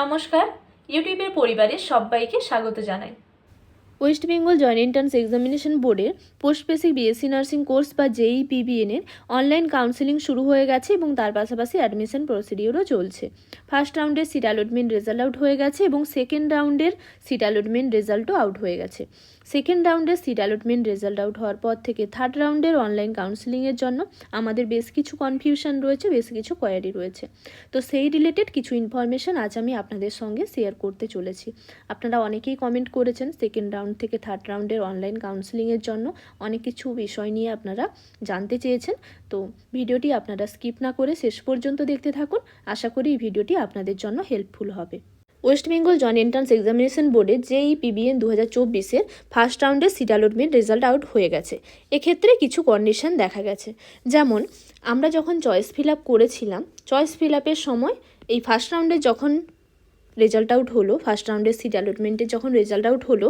নমস্কার, ইউটিউবের পরিবারের সবাইকে স্বাগত জানাই। West bengal joint entrance examination বোর্ডের post basic BSc nursing course বা জেই পিবিএন এর অনলাইন কাউন্সেলিং শুরু হয়ে গেছে এবং তার পাশাপাশি অ্যাডমিশন প্রসিডিওরও চলছে। ফার্স্ট রাউন্ডের সিট অ্যালটমেন্ট রেজাল্ট আউট হয়ে গেছে এবং সেকেন্ড রাউন্ডের সিট অ্যালটমেন্ট রেজাল্টও আউট হয়ে গেছে। সেকেন্ড রাউন্ডের সিট অ্যালটমেন্ট রেজাল্ট আউট হওয়ার পর থেকে থার্ড রাউন্ডের অনলাইন কাউন্সেলিংয়ের জন্য আমাদের বেশ কিছু কনফিউশন রয়েছে, বেশ কিছু কোয়ারি রয়েছে। তো সেই রিলেটেড কিছু ইনফরমেশন আজ আমি আপনাদের সঙ্গে শেয়ার করতে চলেছি। আপনারা অনেকেই কমেন্ট করেছেন সেকেন্ড রাউন্ড থেকে থার্ড রাউন্ডের অনলাইন কাউন্সেলিংয়ের জন্য। অনেক কিছু বিষয় নিয়ে আপনারা জানতে চেয়েছেন। তো ভিডিওটি আপনারা স্কিপ না করে শেষ পর্যন্ত দেখতে থাকুন। আশা করি এই ভিডিওটি আপনাদের জন্য হেল্পফুল হবে। West Bengal joint entrance examination বোর্ডে জেই পিবিএন দু হাজার চব্বিশের ফার্স্ট রাউন্ডের সিট অ্যালটমেন্ট রেজাল্ট আউট হয়ে গেছে। এক্ষেত্রে কিছু কন্ডিশন দেখা গেছে। যেমন, আমরা যখন চয়েস ফিল আপ করেছিলাম, চয়েস ফিল আপের সময় এই ফার্স্ট রাউন্ডে যখন রেজাল্ট আউট হলো ফার্স্ট রাউন্ডের সিট অ্যালটমেন্টের যখন রেজাল্ট আউট হলো,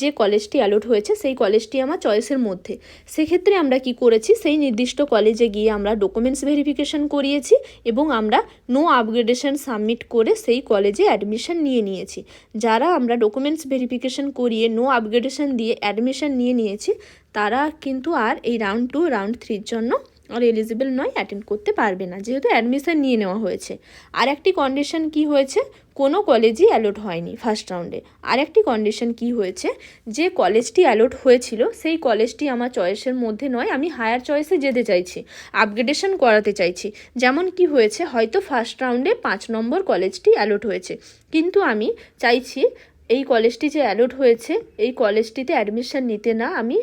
যে কলেজটি অ্যালট হয়েছে, সেই কলেজটি আমার চয়েসের মধ্যে। সেক্ষেত্রে আমরা কি করেছি? সেই নির্দিষ্ট কলেজে গিয়ে আমরা ডকুমেন্টস ভেরিফিকেশন করিয়েছি এবং আমরা নো আপগ্রেডেশন সাবমিট করে সেই কলেজে অ্যাডমিশন নিয়ে নিয়েছি। যারা আমরা ডকুমেন্টস ভেরিফিকেশন করিয়ে নো আপগ্রেডেশন দিয়ে অ্যাডমিশন নিয়ে নিয়েছি, তারা কিন্তু আর এই রাউন্ড টু রাউন্ড থ্রির জন্য আর এলিজিবল নয় অ্যাটেন্ড করতে পারবে না। যেহেতু অ্যাডমিশন নিয়ে নেওয়া হয়েছে। আর একটি কন্ডিশন কি হয়েছে? কোনো কলেজই অ্যালোট হয়নি ফার্স্ট রাউন্ডে আর একটি কন্ডিশন কি হয়েছে? যে কলেজটি অ্যালোট হয়েছিল, সেই কলেজটি আমার চয়েসের মধ্যে নয়। আমি হায়ার চয়েসে যেতে চাইছি আপগ্রেডেশন করাতে চাইছি। যেমন কি হয়েছে, হয়তো ফার্স্ট রাউন্ডে পাঁচ নম্বর কলেজটি অ্যালোট হয়েছে। কিন্তু আমি চাইছি, এই কলেজটি যে অ্যালোট হয়েছে, এই কলেজটিতে অ্যাডমিশন নিতে না আমি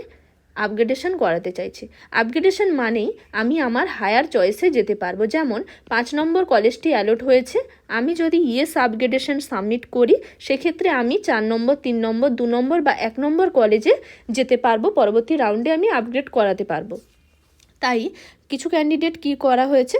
আপগ্রেডেশন করাতে চাইছি। আপগ্রেডেশন মানেই আমি আমার হায়ার চয়েসে যেতে পারব। যেমন পাঁচ নম্বর কলেজটি অ্যালোট হয়েছে। আমি যদি ইয়েস আপগ্রেডেশন সাবমিট করি, সেক্ষেত্রে আমি চার নম্বর, তিন নম্বর, দু নম্বর বা এক নম্বর কলেজে যেতে পারব। পরবর্তী রাউন্ডে আমি আপগ্রেড করাতে পারব। তাই কিছু ক্যান্ডিডেট কি করা হয়েছে?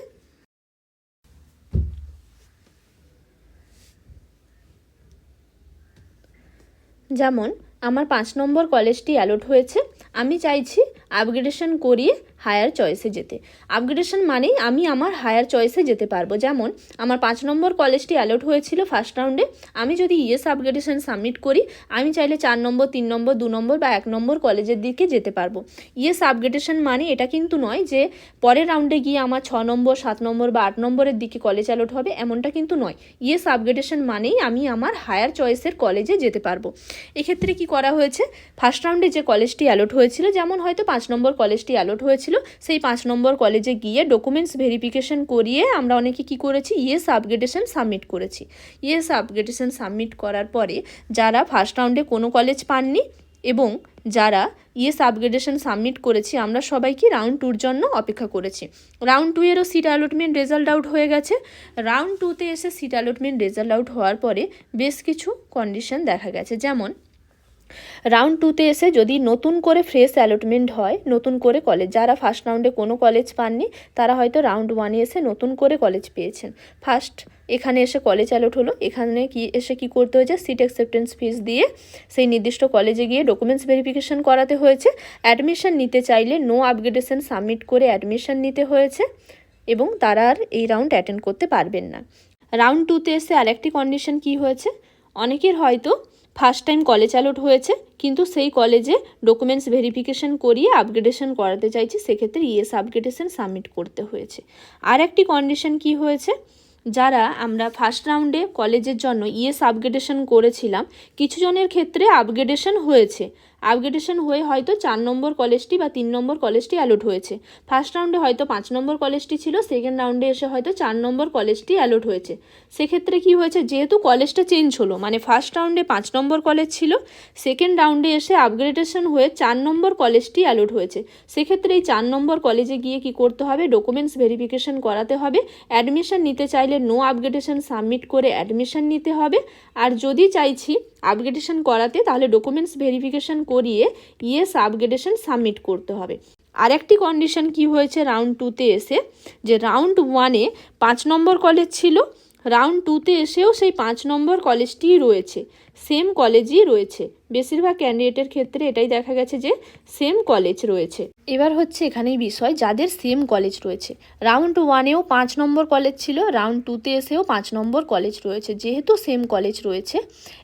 যেমন আমার পাঁচ নম্বর কলেজটি অ্যালোট হয়েছে। আমি চাইছি আপগ্রেডেশন করিয়ে হায়ার চয়েসে যেতে। আপগ্রেডেশন মানেই আমি আমার হায়ার চয়েসে যেতে পারব। যেমন, আমার পাঁচ নম্বর কলেজটি অ্যালোট হয়েছিল ফার্স্ট রাউন্ডে আমি যদি ইএস আপগ্রেডেশন সাবমিট করি, আমি চাইলে চার নম্বর, তিন নম্বর, দু নম্বর বা এক নম্বর কলেজের দিকে যেতে পারব। ইএস আপগ্রেডেশন মানে এটা কিন্তু নয় যে, পরের রাউন্ডে গিয়ে আমার ছ নম্বর, সাত নম্বর বা আট নম্বরের দিকে কলেজ অ্যালোট হবে, এমনটা কিন্তু নয়। ইএস আপগ্রেডেশন মানেই আমি আমার হায়ার চয়েসের কলেজে যেতে পারব। এক্ষেত্রে কি করা হয়েছে? ফার্স্ট রাউন্ডে যে কলেজটি অ্যালোট হয়েছিল, যেমন হয়তো পাঁচ নম্বর কলেজটি অ্যালোট হয়েছিল সেই পাঁচ নম্বর কলেজে গিয়ে ডকুমেন্টস ভেরিফিকেশন করিয়ে আমরা অনেকে কি করেছি? ইয়েস আপগ্রেডেশন সাবমিট করেছি। ইয়েস আপগ্রেডেশন সাবমিট করার পরে যারা ফার্স্ট রাউন্ডে কোনো কলেজ পাননি এবং যারা ইয়েস আপগ্রেডেশন সাবমিট করেছি, আমরা সবাইকে রাউন্ড টুর জন্য অপেক্ষা করেছি। রাউন্ড টু এরও সিট অ্যালটমেন্ট রেজাল্ট আউট হয়ে গেছে। রাউন্ড টুতে এসে সিট অ্যালটমেন্ট রেজাল্ট আউট হওয়ার পরে বেশ কিছু কন্ডিশন দেখা গেছে। যেমন রাউন্ড টুতে এসে যদি নতুন করে ফ্রেশ অ্যালটমেন্ট হয়, নতুন করে কলেজ যারা ফার্স্ট রাউন্ডে কোনো কলেজ পাননি, তারা হয়তো রাউন্ড ওয়ানে এসে নতুন করে কলেজ পেয়েছেন। ফার্স্ট এখানে এসে কলেজ অ্যালট হলো, এখানে কি, এসে কি করতে হয়েছে? সিট অ্যাকসেপ্টেন্স ফিস দিয়ে সেই নির্দিষ্ট কলেজে গিয়ে ডকুমেন্টস ভেরিফিকেশন করাতে হয়েছে। অ্যাডমিশন নিতে চাইলে নো আপগ্রেডেশন সাবমিট করে অ্যাডমিশন নিতে হয়েছে এবং তারা আর এই রাউন্ড অ্যাটেন্ড করতে পারবেন না। রাউন্ড টুতে এসে আরেকটি কন্ডিশন কি হয়েছে? অনেকের হয়তো ফার্স্ট টাইম কলেজ অ্যালোট হয়েছে, কিন্তু সেই কলেজে ডকুমেন্টস ভেরিফিকেশন করিয়ে আপগ্রেডেশন করাতে চাইছি, সেক্ষেত্রে ইএস আপগ্রেডেশন সাবমিট করতে হয়েছে। আর একটি কন্ডিশন কি হয়েছে? যারা আমরা ফার্স্ট রাউন্ডে কলেজের জন্য ইএস আপগ্রেডেশন করেছিলাম, কিছু জনের ক্ষেত্রে আপগ্রেডেশন হয়েছে। আপগ্রেডেশন হয়ে হয়তো চার নম্বর কলেজটি বা তিন নম্বর কলেজটি অ্যালোট হয়েছে। ফার্স্ট রাউন্ডে হয়তো পাঁচ নম্বর কলেজটি ছিল সেকেন্ড রাউন্ডে এসে হয়তো চার নম্বর কলেজটি অ্যালোট হয়েছে। সেক্ষেত্রে কি হয়েছে, যেহেতু কলেজটা চেঞ্জ হলো মানে ফার্স্ট রাউন্ডে পাঁচ নম্বর কলেজ ছিল সেকেন্ড রাউন্ডে এসে আপগ্রেডেশন হয়ে চার নম্বর কলেজটি অ্যালোট হয়েছে। সেক্ষেত্রে এই চার নম্বর কলেজে গিয়ে কি করতে হবে ডকুমেন্টস ভেরিফিকেশন করাতে হবে। অ্যাডমিশন নিতে চাইলে নো আপগ্রেডেশন সাবমিট করে অ্যাডমিশন নিতে হবে। আর যদি চাইছি আপগ্রেডেশন করাতে তাহলে ডকুমেন্টস ভেরিফিকেশন করিয়ে ইয়েস আপগ্রেডেশন সাবমিট করতে হবে। আর একটি কন্ডিশন কি হয়েছে রাউন্ড টুতে এসে? যে রাউন্ড ওয়ানে পাঁচ নম্বর কলেজ ছিল রাউন্ড টুতে এসেও সেই পাঁচ নম্বর কলেজটিই রয়েছে সেম কলেজই রয়েছে। বেশিরভাগ ক্যান্ডিডেটের ক্ষেত্রে এটাই দেখা গেছে যে সেম কলেজ রয়েছে। এবার হচ্ছে এখানেই বিষয়, যাদের সেম কলেজ রয়েছে। রাউন্ড টু ওয়ানেও পাঁচ নম্বর কলেজ ছিল রাউন্ড টুতে এসেও পাঁচ নম্বর কলেজ রয়েছে, যেহেতু সেম কলেজ রয়েছে।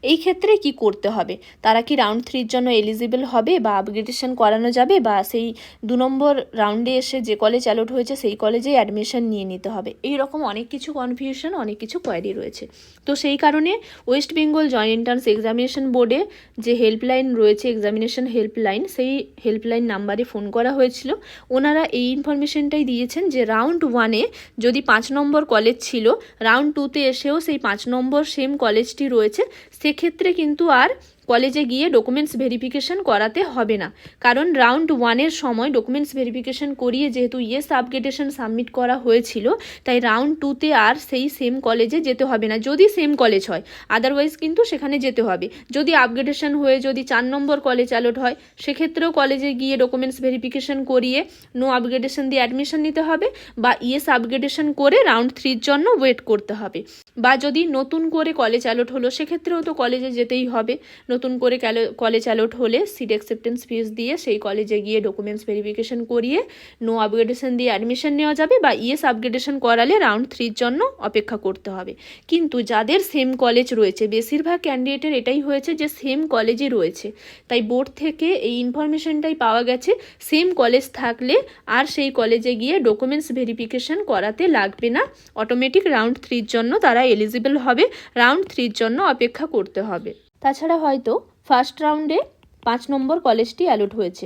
এই ক্ষেত্রে কি করতে হবে? তারা কি রাউন্ড থ্রির জন্য এলিজিবল হবে বা আপগ্রেডেশন করানো যাবে বা সেই দু নম্বর রাউন্ডে এসে যে কলেজ অ্যালোট হয়েছে সেই কলেজেই অ্যাডমিশন নিয়ে নিতে হবে? এই রকম অনেক কিছু কনফিউশন অনেক কিছু কোয়ারি রয়েছে। তো সেই কারণে West Bengal joint entrance examination বোর্ডে যে হেল্পলাইন রয়েছে এক্সামিনেশন হেল্পলাইন সেই হেল্পলাইন নাম্বারে ফোন করা হয়েছিল। ওনারা এই ইনফরমেশনটাই দিয়েছেন যে রাউন্ড ওয়ানে যদি পাঁচ নম্বর কলেজ ছিল রাউন্ড টুতে এসেও সেই পাঁচ নম্বর সেম কলেজটি রয়েছে, সেক্ষেত্রে কিন্তু আর কলেজে গিয়ে ডকুমেন্টস ভেরিফিকেশন করাতে হবে না। কারণ রাউন্ড ওয়ানের সময় ডকুমেন্টস ভেরিফিকেশন করিয়ে যেহেতু ইয়েস আপগ্রেডেশন সাবমিট করা হয়েছিল, তাই রাউন্ড টুতে আর সেই সেম কলেজে যেতে হবে না। যদি সেম কলেজ হয় আদারওয়াইজ কিন্তু সেখানে যেতে হবে। যদি আপগ্রেডেশন হয়ে যদি চার নম্বর কলেজ অ্যালোট হয়, সেক্ষেত্রেও কলেজে গিয়ে ডকুমেন্টস ভেরিফিকেশন করিয়ে নো আপগ্রেডেশন দিয়ে অ্যাডমিশন নিতে হবে বা ইয়েস আপগ্রেডেশন করে রাউন্ড থ্রির জন্য ওয়েট করতে হবে। বা যদি নতুন করে কলেজ অ্যালোট হলো, সেক্ষেত্রেও তো কলেজে যেতেই হবে। নতুন করে কলেজ অ্যালোট হলে সিট অ্যাকসেপ্টেন্স ফিস দিয়ে সেই কলেজে গিয়ে ডকুমেন্টস ভেরিফিকেশন করিয়ে নো আপগ্রেডেশন দিয়ে অ্যাডমিশন নেওয়া যাবে বা ইয়েস আপগ্রেডেশন করালে রাউন্ড থ্রির জন্য অপেক্ষা করতে হবে। কিন্তু যাদের সেম কলেজ রয়েছে, বেশিরভাগ ক্যান্ডিডেটের এটাই হয়েছে যে সেম কলেজই রয়েছে। তাই বোর্ড থেকে এই ইনফরমেশনটাই পাওয়া গেছে সেম কলেজ থাকলে আর সেই কলেজে গিয়ে ডকুমেন্টস ভেরিফিকেশন করাতে লাগবে না। অটোমেটিক রাউন্ড থ্রির জন্য তারা এলিজিবল হবে রাউন্ড থ্রির জন্য অপেক্ষা করতে হবে। তাছাড়া হয়তো ফার্স্ট রাউন্ডে পাঁচ নম্বর কলেজটি অ্যালোট হয়েছে।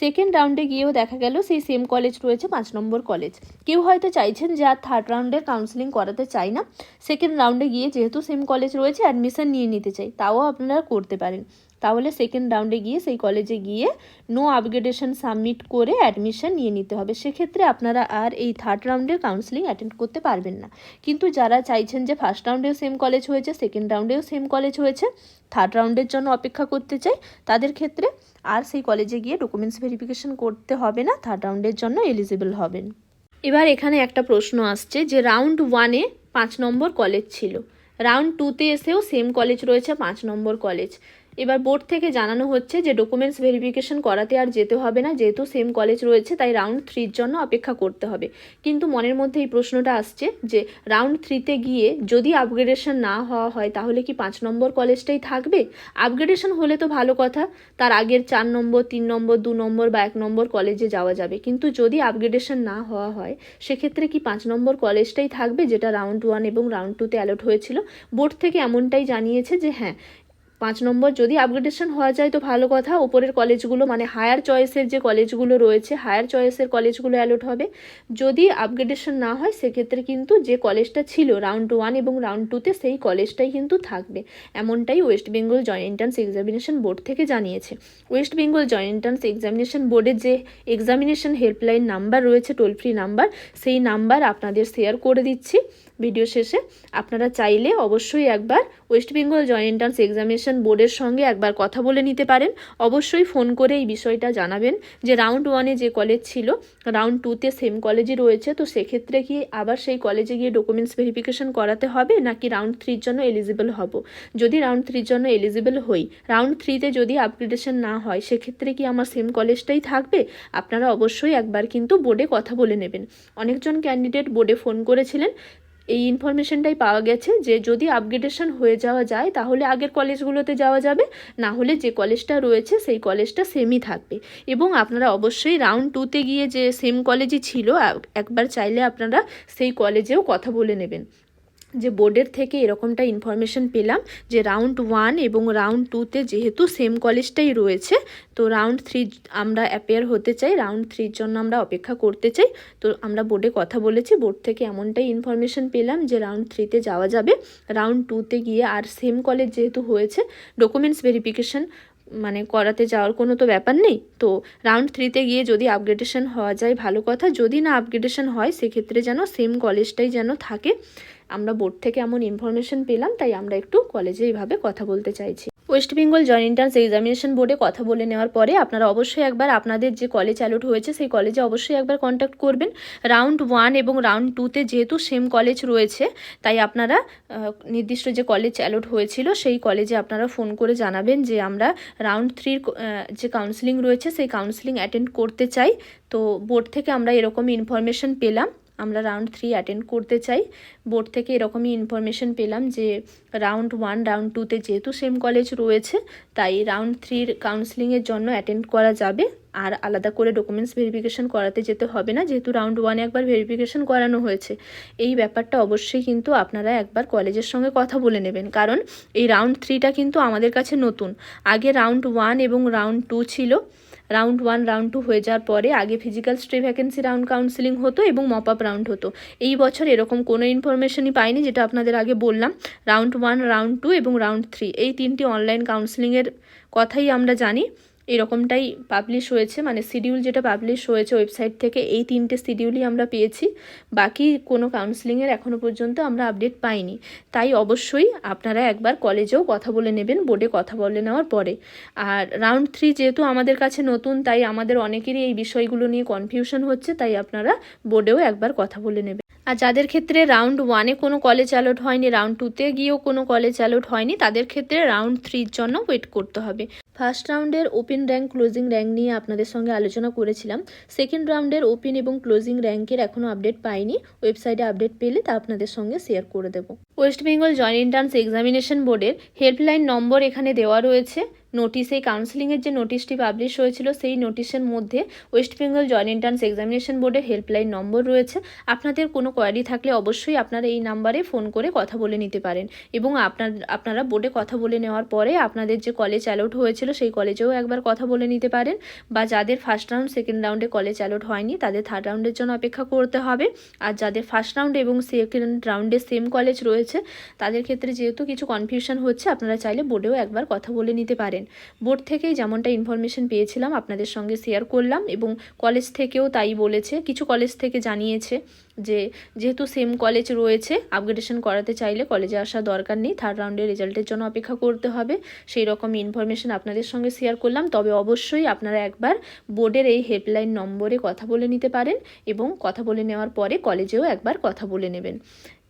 সেকেন্ড রাউন্ডে গিয়েও দেখা গেল সেই সেম কলেজ রয়েছে, পাঁচ নম্বর কলেজ কেউ হয়তো চাইছেন যে আর থার্ড রাউন্ডের কাউন্সিলিং করাতে চাই না। সেকেন্ড রাউন্ডে গিয়ে যেহেতু সেম কলেজ রয়েছে অ্যাডমিশন নিয়ে নিতে চাই, তাও আপনারা করতে পারেন। তাহলে সেকেন্ড রাউন্ডে গিয়ে, সেই কলেজে গিয়ে নো আপগ্রেডেশন সাবমিট করে অ্যাডমিশন নিয়ে নিতে হবে। সেক্ষেত্রে আপনারা আর এই থার্ড রাউন্ডের কাউন্সিলিং অ্যাটেন্ড করতে পারবেন না। কিন্তু যারা চাইছেন যে ফার্স্ট রাউন্ডেও সেম কলেজ হয়েছে সেকেন্ড রাউন্ডেও সেম কলেজ হয়েছে থার্ড রাউন্ডের জন্য অপেক্ষা করতে চাই, তাদের ক্ষেত্রে আর সেই কলেজে গিয়ে ডকুমেন্টস ভেরিফিকেশন করতে হবে না থার্ড রাউন্ডের জন্য এলিজিবল হবেন। এবার এখানে একটা প্রশ্ন আসছে যে রাউন্ড ওয়ানে পাঁচ নম্বর কলেজ ছিল। রাউন্ড টুতে এসেও সেম কলেজ রয়েছে, পাঁচ নম্বর কলেজ এবার বোর্ড থেকে জানানো হচ্ছে যে ডকুমেন্টস ভেরিফিকেশন করাতে আর যেতে হবে না, যেহেতু সেম কলেজ রয়েছে, তাই রাউন্ড থ্রির জন্য অপেক্ষা করতে হবে। কিন্তু মনের মধ্যে এই প্রশ্নটা আসছে যে রাউন্ড থ্রিতে গিয়ে যদি আপগ্রেডেশন না হওয়া হয়, তাহলে কি পাঁচ নম্বর কলেজটাই থাকবে? আপগ্রেডেশন হলে তো ভালো কথা, তার আগের চার নম্বর, তিন নম্বর, দু নম্বর বা এক নম্বর কলেজে যাওয়া যাবে। কিন্তু যদি আপগ্রেডেশন না হওয়া হয়, সেক্ষেত্রে কি পাঁচ নম্বর কলেজটাই থাকবে, যেটা রাউন্ড ওয়ান এবং রাউন্ড টুতে অ্যালট হয়েছিল? বোর্ড থেকে এমনটাই জানিয়েছে যে হ্যাঁ পাঁচ নম্বর, যদি আপগ্রেডেশন হওয়া যায় তো ভালো কথা। ওপরের কলেজগুলো মানে হায়ার চয়েসের যে কলেজগুলো রয়েছে হায়ার চয়েসের কলেজগুলো অ্যালোট হবে। যদি আপগ্রেডেশন না হয়, সেক্ষেত্রে কিন্তু যে কলেজটা ছিল রাউন্ড ওয়ান এবং রাউন্ড টুতে সেই কলেজটাই কিন্তু থাকবে। এমনটাই West Bengal joint entrance examination board থেকে জানিয়েছে। West Bengal joint entrance examination বোর্ডের যে এক্সামিনেশন হেল্পলাইন নাম্বার রয়েছে টোল ফ্রি নাম্বার সেই নাম্বার আপনাদের শেয়ার করে দিচ্ছি। ভিডিও শেষে আপনারা চাইলে অবশ্যই একবার West Bengal joint entrance examination বোর্ডের সঙ্গে একবার কথা বলে নিতে পারেন। অবশ্যই ফোন করে এই বিষয়টা জানাবেন যে রাউন্ড ওয়ানে যে কলেজ ছিল রাউন্ড টুতে সেম কলেজই রয়েছে, তো সেক্ষেত্রে কি আবার সেই কলেজে গিয়ে ডকুমেন্টস ভেরিফিকেশন করাতে হবে, নাকি রাউন্ড থ্রির জন্য এলিজিবল হব? যদি রাউন্ড থ্রির জন্য এলিজিবল হই রাউন্ড থ্রিতে যদি আপগ্রেডেশন না হয়, সেক্ষেত্রে কি আমার সেম কলেজটাই থাকবে? আপনারা অবশ্যই একবার কিন্তু বোর্ডে কথা বলে নেবেন। অনেকজন ক্যান্ডিডেট বোর্ডে ফোন করেছিলেন এই ইনফরমেশনটাই পাওয়া গেছে যে যদি আপগ্রেডেশন হয়ে যাওয়া যায়, তাহলে আগের কলেজগুলোতে যাওয়া যাবে। না হলে যে কলেজটা রয়েছে, সেই কলেজটা সেমই থাকবে। এবং আপনারা অবশ্যই রাউন্ড টুতে গিয়ে যে সেম কলেজই ছিল একবার চাইলে আপনারা সেই কলেজেও কথা বলে নেবেন। যে বোর্ডের থেকে এরকমটা ইনফরমেশন পেলাম যে রাউন্ড ওয়ান এবং রাউন্ড টুতে যেহেতু সেম কলেজটাই রয়েছে, তো রাউন্ড থ্রি আমরা অ্যাপেয়ার হতে চাই রাউন্ড থ্রির জন্য আমরা অপেক্ষা করতে চাই। তো আমরা বোর্ডে কথা বলেছি, বোর্ড থেকে এমনটাই ইনফরমেশন পেলাম যে রাউন্ড থ্রিতে যাওয়া যাবে। রাউন্ড টুতে গিয়ে আর সেম কলেজ যেহেতু হয়েছে ডকুমেন্টস ভেরিফিকেশন মানে করাতে যাওয়ার কোনো তো ব্যাপার নেই। তো রাউন্ড থ্রিতে গিয়ে যদি আপগ্রেডেশন হওয়া যায়, ভালো কথা। যদি না আপগ্রেডেশন হয়, সেক্ষেত্রে যেন সেম কলেজটাই যেন থাকে। আমরা বোর্ড থেকে এমন ইনফরমেশন পেলাম, তাই আমরা একটু কলেজে এইভাবে কথা বলতে চাইছি। West Bengal joint entrance examination বোর্ডে কথা বলে নেওয়ার পরে আপনারা অবশ্যই একবার আপনাদের যে কলেজ অ্যালট হয়েছে, সেই কলেজে অবশ্যই একবার কন্ট্যাক্ট করবেন। রাউন্ড ওয়ান এবং রাউন্ড টুতে যেহেতু সেম কলেজ রয়েছে, তাই আপনারা নির্দিষ্ট যে কলেজ অ্যালট হয়েছিল, সেই কলেজে আপনারা ফোন করে জানাবেন যে আমরা রাউন্ড থ্রির যে কাউন্সিলিং রয়েছে, সেই কাউন্সিলিং অ্যাটেন্ড করতে চাই। তো বোর্ড থেকে আমরা এরকমই ইনফরমেশন পেলাম। আমরা রাউন্ড থ্রি অ্যাটেন্ড করতে চাই। বোর্ড থেকে এরকমই ইনফরমেশন পেলাম যে রাউন্ড ওয়ান রাউন্ড টুতে যেহেতু সেম কলেজ রয়েছে, তাই রাউন্ড থ্রির কাউন্সিলিংয়ের জন্য অ্যাটেন্ড করা যাবে। আর আলাদা করে ডকুমেন্টস ভেরিফিকেশন করাতে যেতে হবে না, যেহেতু রাউন্ড ওয়ানে একবার ভেরিফিকেশন করানো হয়েছে। এই ব্যাপারটা অবশ্যই কিন্তু আপনারা একবার কলেজের সঙ্গে কথা বলে নেবেন। কারণ এই রাউন্ড থ্রিটা কিন্তু আমাদের কাছে নতুন। আগে রাউন্ড ওয়ান এবং রাউন্ড টু ছিল। রাউন্ড ওয়ান, রাউন্ড টু হয়ে যাওয়ার পরে আগে physical stray vacancy round counselling হতো এবং মপ আপ রাউন্ড হতো। এই বছর এরকম কোনো ইনফরমেশনই পাইনি যেটা আপনাদের আগে বললাম, রাউন্ড ওয়ান, রাউন্ড টু এবং রাউন্ড থ্রি। এই তিনটি অনলাইন কাউন্সিলিংয়ের কথাই আমরা জানি। এরকমটাই পাবলিশ হয়েছে মানে শিডিউল যেটা পাবলিশ হয়েছে ওয়েবসাইট থেকে, এই তিনটে শিডিউলই আমরা পেয়েছি। বাকি কোনো কাউন্সিলিংয়ের এখনও পর্যন্ত আমরা আপডেট পাইনি। তাই অবশ্যই আপনারা একবার কলেজেও কথা বলে নেবেন বোর্ডে কথা বলে নেওয়ার পরে। আর রাউন্ড থ্রি যেহেতু আমাদের কাছে নতুন, তাই আমাদের অনেকেরই এই বিষয়গুলো নিয়ে কনফিউশন হচ্ছে, তাই আপনারা বোর্ডেও একবার কথা বলে নেবেন। আর যাদের ক্ষেত্রে রাউন্ড ওয়ানে কোনো কলেজ অ্যালট হয়নি রাউন্ড টুতে গিয়েও কোনো কলেজ অ্যালট হয়নি, তাদের ক্ষেত্রে রাউন্ড থ্রির জন্য ওয়েট করতে হবে। ফার্স্ট রাউন্ডের ওপেন র্যাঙ্ক ক্লোজিং র্যাঙ্ক নিয়ে আপনাদের সঙ্গে আলোচনা করেছিলাম। সেকেন্ড রাউন্ডের ওপেন এবং ক্লোজিং র্যাঙ্কের এখনও আপডেট পাইনি। ওয়েবসাইটে আপডেট পেলে তা আপনাদের সঙ্গে শেয়ার করে দেবো। West Bengal joint entrance examination বোর্ডের হেল্পলাইন নম্বর এখানে দেওয়া রয়েছে। নোটিশ এই কাউন্সিলিংয়ের যে নোটিশটি পাবলিশ হয়েছিল, সেই নোটিশের মধ্যে West Bengal joint entrance examination বোর্ডের হেল্পলাইন নম্বর রয়েছে। আপনাদের কোনো কোয়ারি থাকলে অবশ্যই আপনারা এই নাম্বারে ফোন করে কথা বলে নিতে পারেন এবং আপনার, আপনারা বোর্ডে কথা বলে নেওয়ার পরে আপনাদের যে কলেজ অ্যালট হয়েছিল, সেই কলেজেও একবার কথা বলে নিতে পারেন বা যাদের ফার্স্ট রাউন্ড সেকেন্ড রাউন্ডে কলেজ অ্যালট হয়নি, তাদের থার্ড রাউন্ডের জন্য অপেক্ষা করতে হবে। আর যাদের ফার্স্ট রাউন্ড এবং সেকেন্ড রাউন্ডে সেম কলেজ রয়েছে, তাদের ক্ষেত্রে যেহেতু কিছু কনফিউশন হচ্ছে, আপনারা চাইলে বোর্ডেও একবার কথা বলে নিতে পারেন। বোর্ড থেকেই যেমনটা ইনফরমেশন পেয়েছিলাম আপনাদের সঙ্গে শেয়ার করলাম এবং কলেজ থেকেও তাই বলেছে। কিছু কলেজ থেকে জানিয়েছে যে, যেহেতু সেম কলেজ রয়েছে আপগ্রেডেশন করাতে চাইলে কলেজে আসা দরকার নেই থার্ড রাউন্ডের রেজাল্টের জন্য অপেক্ষা করতে হবে। সেই রকম ইনফরমেশন আপনাদের সঙ্গে শেয়ার করলাম। তবে অবশ্যই আপনারা একবার বোর্ডের এই হেল্পলাইন নম্বরে কথা বলে নিতে পারেন এবং কথা বলে নেওয়ার পরে কলেজেও একবার কথা বলে নেবেন।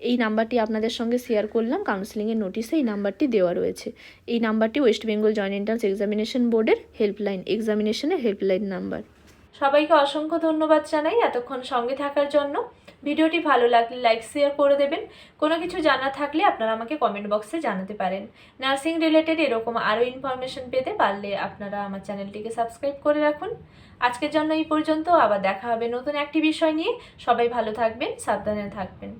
এই নাম্বারটি আপনাদের সঙ্গে শেয়ার করলাম। কাউন্সিলিংয়ের নোটিশে এই নাম্বারটি দেওয়া রয়েছে। এই নাম্বারটি West Bengal joint entrance examination বোর্ডের হেল্পলাইন এক্সামিনেশনের হেল্পলাইন নাম্বার সবাইকে অসংখ্য ধন্যবাদ জানাই এতক্ষণ সঙ্গে থাকার জন্য। ভিডিওটি ভালো লাগলে লাইক শেয়ার করে দেবেন। কোনো কিছু জানা থাকলে আপনারা আমাকে কমেন্ট বক্সে জানাতে পারেন। নার্সিং রিলেটেড এরকম আরও ইনফরমেশন পেতে পারলে আপনারা আমার চ্যানেলটিকে সাবস্ক্রাইব করে রাখুন। আজকের জন্য এই পর্যন্ত। আবার দেখা হবে নতুন একটি বিষয় নিয়ে। সবাই ভালো থাকবেন, সাবধানে থাকবেন।